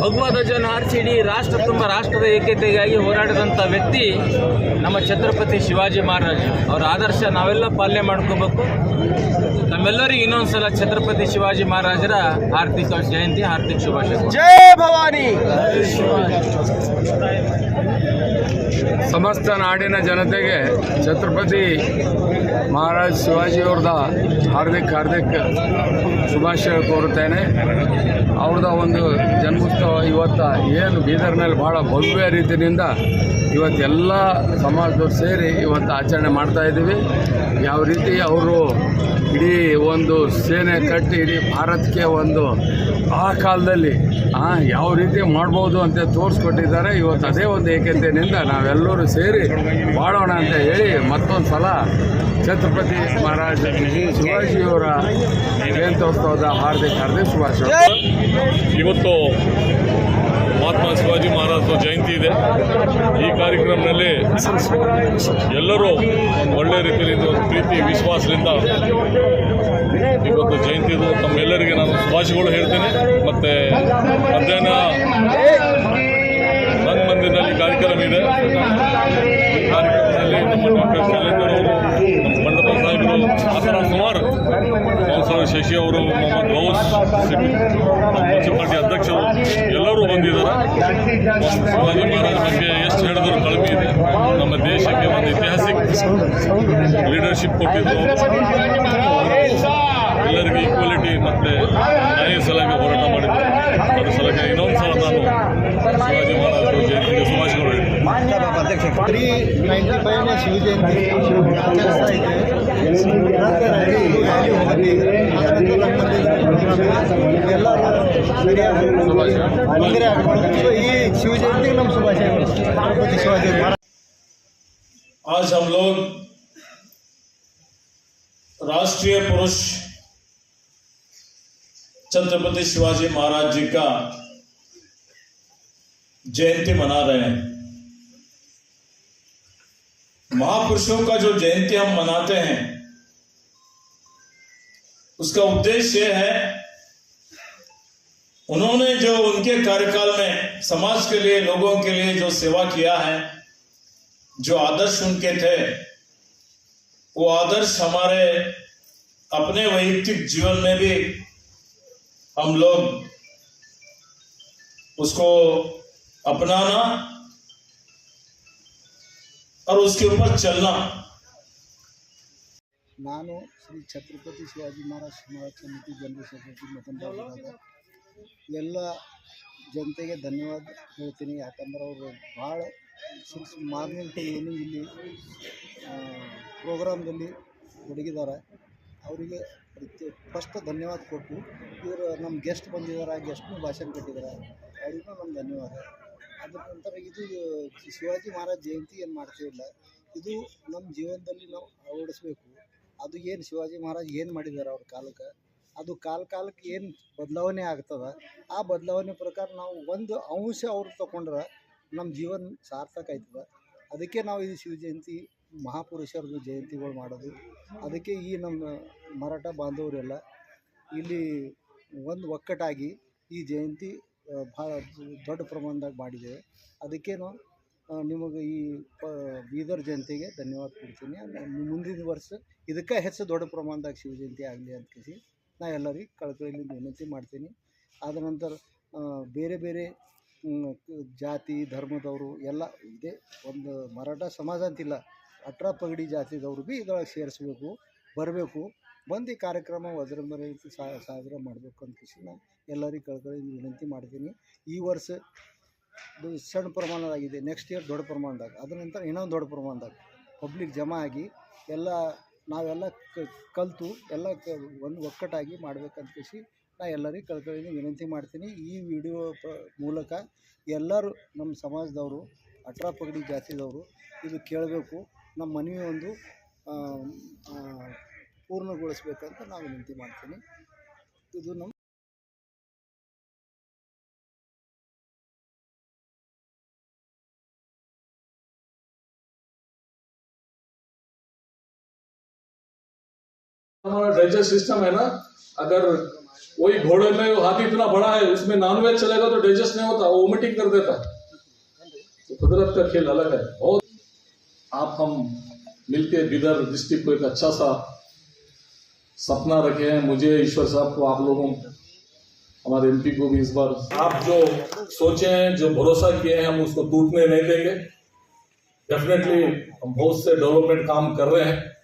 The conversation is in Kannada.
ಭಗವಾ ಧ್ವಜನ ಹಾರಿಸಿ ಇಡೀ ರಾಷ್ಟ್ರ ತುಂಬ ರಾಷ್ಟ್ರದ ಏಕತೆಗಾಗಿ ಹೋರಾಡಿದಂಥ ವ್ಯಕ್ತಿ ನಮ್ಮ ಛತ್ರಪತಿ ಶಿವಾಜಿ ಮಹಾರಾಜ್. ಅವರ ಆದರ್ಶ ನಾವೆಲ್ಲ ಪಾಲನೆ ಮಾಡ್ಕೋಬೇಕು. ನಮ್ಮೆಲ್ಲರಿಗೂ ಇನ್ನೊಂದ್ಸಲ ಛತ್ರಪತಿ ಶಿವಾಜಿ ಮಹಾರಾಜರ ಹಾರ್ದಿಕ ಜಯಂತಿ ಹಾರ್ದಿಕ ಶುಭಾಶಯ. ಜೈ ಭವಾನಿ! ಸಮಸ್ತ ನಾಡಿನ ಜನತೆಗೆ ಛತ್ರಪತಿ ಮಹಾರಾಜ್ ಶಿವಾಜಿಯವ್ರದ ಹಾರ್ದಿಕ ಹಾರ್ದಿಕ ಶುಭಾಶಯ ಕೋರುತ್ತೇನೆ. ಅವ್ರದ ಒಂದು ಜನ್ಮೋತ್ಸವ ಇವತ್ತು ಏನು ಬೀದರ್ನಲ್ಲಿ ಭಾಳ ಭವ್ಯ ರೀತಿಯಿಂದ ಇವತ್ತೆಲ್ಲ ಸಮಾಜದವ್ರು ಸೇರಿ ಇವತ್ತು ಆಚರಣೆ ಮಾಡ್ತಾ ಇದ್ದೀವಿ. ಯಾವ ರೀತಿ ಅವರು ಇಡೀ ಒಂದು ಸೇನೆ ಕಟ್ಟಿ ಇಡೀ ಭಾರತಕ್ಕೆ ಒಂದು ಆ ಕಾಲದಲ್ಲಿ ಯಾವ ರೀತಿ ಮಾಡ್ಬೋದು ಅಂತ ತೋರಿಸ್ಕೊಟ್ಟಿದ್ದಾರೆ. ಇವತ್ತು ಅದೇ ಒಂದು ಏಕತೆಯಿಂದ ನಾವೆಲ್ಲರೂ ಸೇರಿ ಮಾಡೋಣ ಅಂತ ಹೇಳಿ ಮತ್ತೊಂದು ಸಲ ಛತ್ರಪತಿ ಮಹಾರಾಜ ಶಿವಾಜಿಯವರ ಜಯಂತ್ಯೋತ್ಸವದ ಹಾರ್ದಿಕ ಹಾರ್ದಿಕ ಶುಭಾಶಯ ಇವತ್ತು ಮಹಾತ್ಮ ಶಿವಾಜಿ ಮಹಾರಾಜರ ಜಯಂತಿ ಇದೆ. ಕಾರ್ಯಕ್ರಮದಲ್ಲಿ ಎಲ್ಲರೂ ಒಳ್ಳೆ ರೀತಿಯಲ್ಲಿ ಪ್ರೀತಿ, ವಿಶ್ವಾಸದಿಂದ ಇವತ್ತು ಜಯಂತಿದು ತಮ್ಮೆಲ್ಲರಿಗೆ ನಾನು ಶುಭಾಶಯಗಳು ಹೇಳ್ತೇನೆ. ಮತ್ತು ಮಧ್ಯಾಹ್ನ ರಂಗಮಂದಿರದಲ್ಲಿ ಕಾರ್ಯಕ್ರಮ ಇದೆ. ಕಾರ್ಯಕ್ರಮದಲ್ಲಿ ನಮ್ಮ ಡಾಕ್ಟರ್ ಶೈಲೇಂದ್ರ ಅವರು ನಮ್ಮ ಮಂಡಪ ಸಾಹೇಬರು ಆ ಕೌನ್ಸಿಲರ್ ಶಶಿ ಅವರು ಮೊಹಮ್ಮದ್ ಗೌಸ್ ಮುನ್ಸಿಪಾಲಿಟಿ ಅಧ್ಯಕ್ಷರು ಎಲ್ಲರೂ ಬಂದಿದ್ದಾರೆ. ಶಿವಾಜಿ ಬಗ್ಗೆ ಲೀಡರ್ಶಿಪ್ ಕೊಟ್ಟಿದ್ದು ಎಲ್ಲರಿಗೂ ಈಕ್ವಾಲಿಟಿ ಮತ್ತು ನ್ಯಾಯ ಸಲಹೆ ಹೋರಾಟ ಮಾಡಿದ್ದು ಅದರ ಸಲಹೆ ಇನ್ನೊಂದು ಸಲ ನಾನು ಶಿವಾಜಿ ಮಹಾರಾಜರು ಜಯಂತಿಗೆ ಶುಭಾಶಯಗಳು ತ್ರೀ ನೈಂಟಿ ಫೈವ್ನೇ ಶಿವಜಯಂತಿ ಆಚರಿಸ್ತಾ ಇದ್ದೇವೆ ರ್ಯಾಲಿ ಹೋಗಿ ಎಲ್ಲರೂ ಸೊ ಈ ಶಿವಜಯಂತಿಗೆ ನಮ್ಮ ಶುಭಾಶಯಗಳು ಶಿವಾಜಿ आज हम लोग राष्ट्रीय पुरुष छत्रपति शिवाजी महाराज जी का जयंती मना रहे हैं। महापुरुषों का जो जयंती हम मनाते हैं, उसका उद्देश्य यह है, उन्होंने जो उनके कार्यकाल में समाज के लिए, लोगों के लिए जो सेवा किया है जो आदर्श उनके थे वो आदर्श हमारे अपने वैयक्तिक जीवन में भी हम लोग उसको अपनाना और उसके ऊपर चलना ನಾನು ಶ್ರೀ ಛತ್ರಪತಿ ಶಿವಾಜಿ ಮಹಾರಾಜ್ ಸಮಾಜ ಸಮಿತಿ ಜನರಲ್ ಸೆಕ್ರೆಟರಿ ಮತಂಬ ಎಲ್ಲ ಜನತೆಗೆ ಧನ್ಯವಾದ ಹೇಳ್ತೀನಿ ಯಾಕಂದ್ರೆ ಅವರು ಭಾಳ ಸಿಕ್ಸ್ ಮಾರ್ನಿಂಗ್ ಟು ಈವ್ನಿಂಗ್ ಇಲ್ಲಿ ಪ್ರೋಗ್ರಾಮ್ದಲ್ಲಿ ತೊಡಗಿದ್ದಾರೆ ಅವರಿಗೆ ಫಸ್ಟ್ ಧನ್ಯವಾದ ಕೊಟ್ಟು ಇವರು ನಮ್ಮ ಗೆಸ್ಟ್ ಬಂದಿದ್ದಾರೆ, ಆ ಗೆಸ್ಟ್ನು ಭಾಷಣ ಕೊಟ್ಟಿದ್ದಾರೆ. ಅವರಿಗೂ ನಮ್ಮ ಧನ್ಯವಾದ. ಅದ್ರ ನಂತರ ಇದು ಶಿವಾಜಿ ಮಹಾರಾಜ್ ಜಯಂತಿ ಏನು ಮಾಡ್ತೀವಿಲ್ಲ ಇದು ನಮ್ಮ ಜೀವನದಲ್ಲಿ ನಾವು ಅಳವಡಿಸ್ಬೇಕು. ಅದು ಏನು ಶಿವಾಜಿ ಮಹಾರಾಜ್ ಏನು ಮಾಡಿದ್ದಾರೆ ಅವ್ರ ಕಾಲಕ್ಕೆ, ಅದು ಕಾಲ ಕಾಲಕ್ಕೆ ಏನು ಬದಲಾವಣೆ ಆಗ್ತದೆ, ಆ ಬದಲಾವಣೆ ಪ್ರಕಾರ ನಾವು ಒಂದು ಅಂಶ ಅವ್ರು ತಗೊಂಡ್ರೆ ನಮ್ಮ ಜೀವನ ಸಾರ್ಥಕ ಆಯ್ತದ. ಅದಕ್ಕೆ ನಾವು ಈ ಶಿವ ಜಯಂತಿ ಮಹಾಪುರುಷರದ್ದು ಜಯಂತಿಗಳು ಮಾಡೋದು. ಅದಕ್ಕೆ ಈ ನಮ್ಮ ಮರಾಠ ಬಾಂಧವರೆಲ್ಲ ಇಲ್ಲಿ ಒಂದು ಒಕ್ಕಟ್ಟಾಗಿ ಈ ಜಯಂತಿ ಭಾಳ ದೊಡ್ಡ ಪ್ರಮಾಣದಾಗ ಮಾಡಿದ್ದೇವೆ ಅದಕ್ಕೇನು ನಿಮಗೆ ಈ ಪ ಬೀದರ್ ಜಯಂತಿಗೆ ಧನ್ಯವಾದ ಕೊಡ್ತೀನಿ. ಮುಂದಿನ ವರ್ಷ ಇದಕ್ಕೆ ಹೆಚ್ಚು ದೊಡ್ಡ ಪ್ರಮಾಣದಾಗ ಶಿವ ಜಯಂತಿ ಆಗಲಿ ಅಂತ ಕೇಳಿ ನಾ ಎಲ್ಲರಿಗೆ ಕಳ್ಕೊಳ್ಳಿ ವಿನಂತಿ ಮಾಡ್ತೀನಿ. ಆದ ನಂತರ ಬೇರೆ ಬೇರೆ ಜಾತಿ, ಧರ್ಮದವರು ಎಲ್ಲ ಇದೆ. ಒಂದು ಮರಾಠ ಸಮಾಜ ಅಂತಿಲ್ಲ. ಅಟ್ರ ಪಗಡಿ ಜಾತಿದವರು ಭೀ ಇದ್ರೊಳಗೆ ಸೇರಿಸ್ಬೇಕು, ಬರಬೇಕು. ಬಂದು ಕಾರ್ಯಕ್ರಮ ವಜ್ರಂಬರ ಸಾ ಸಾಗರ ಮಾಡಬೇಕು ಅಂತ ಕೇಳಿ ನಾ ಎಲ್ಲರಿಗೆ ಕಳ್ಕಳಿಯಿಂದ ವಿನಂತಿ ಮಾಡ್ತೀನಿ. ಈ ವರ್ಷ ಸಣ್ಣ ಪ್ರಮಾಣದಾಗಿದೆ ನೆಕ್ಸ್ಟ್ ಇಯರ್ ದೊಡ್ಡ ಪ್ರಮಾಣದಾಗ. ಅದ್ರ ನಂತರ ಇನ್ನೊಂದು ದೊಡ್ಡ ಪ್ರಮಾಣದಾಗ. ಪಬ್ಲಿಕ್ ಜಮಾ ಆಗಿ ಎಲ್ಲ ನಾವೆಲ್ಲ ಕಲಿತು ಎಲ್ಲ ಒಂದು ಒಕ್ಕಟ್ಟಾಗಿ ಮಾಡ್ಬೇಕಂತ ಕೇಳಿ ನಾ ಎಲ್ಲರಿಗೆ ಕಳ್ಕಳಿಯಿಂದ ವಿನಂತಿ ಮಾಡ್ತೀನಿ ಈ ವಿಡಿಯೋ ಪ ಮೂಲಕ ಎಲ್ಲರೂ ನಮ್ಮ ಸಮಾಜದವರು ಅಟ್ರಾ ಪಗಡಿ ಜಾತಿದವರು ಇದು ಕೇಳಬೇಕು ನಮ್ಮ ಮನವಿ ಒಂದು ಆ, ಆ, ಪೂರ್ಣಗೊಳಿಸ್ಬೇಕಂತ ನಾವು ವಿನಂತಿ ಮಾಡ್ತೀನಿ ಇದು ನಮ್ಮ हमारा डाइजेस्ट सिस्टम है ना अगर वही घोड़े में हाथी इतना बड़ा है, उसमें नॉनवेज चलेगा तो डाइजेस्ट नहीं होता, वो वोमिटिंग कर देता है। तो कुदरत का खेल अलग है। बहुत आप हम मिलके बिदर डिस्ट्रिक्ट को एक अच्छा सा सपना रखे हैं, मुझे, ईश्वर साहब को, आप लोगों हमारे एमपी को भी इस बार। आप जो सोचे हैं, जो भरोसा किए हैं, हम उसको टूटने नहीं देंगे। डेफिनेटली हम बहुत से डेवलपमेंट काम कर रहे हैं।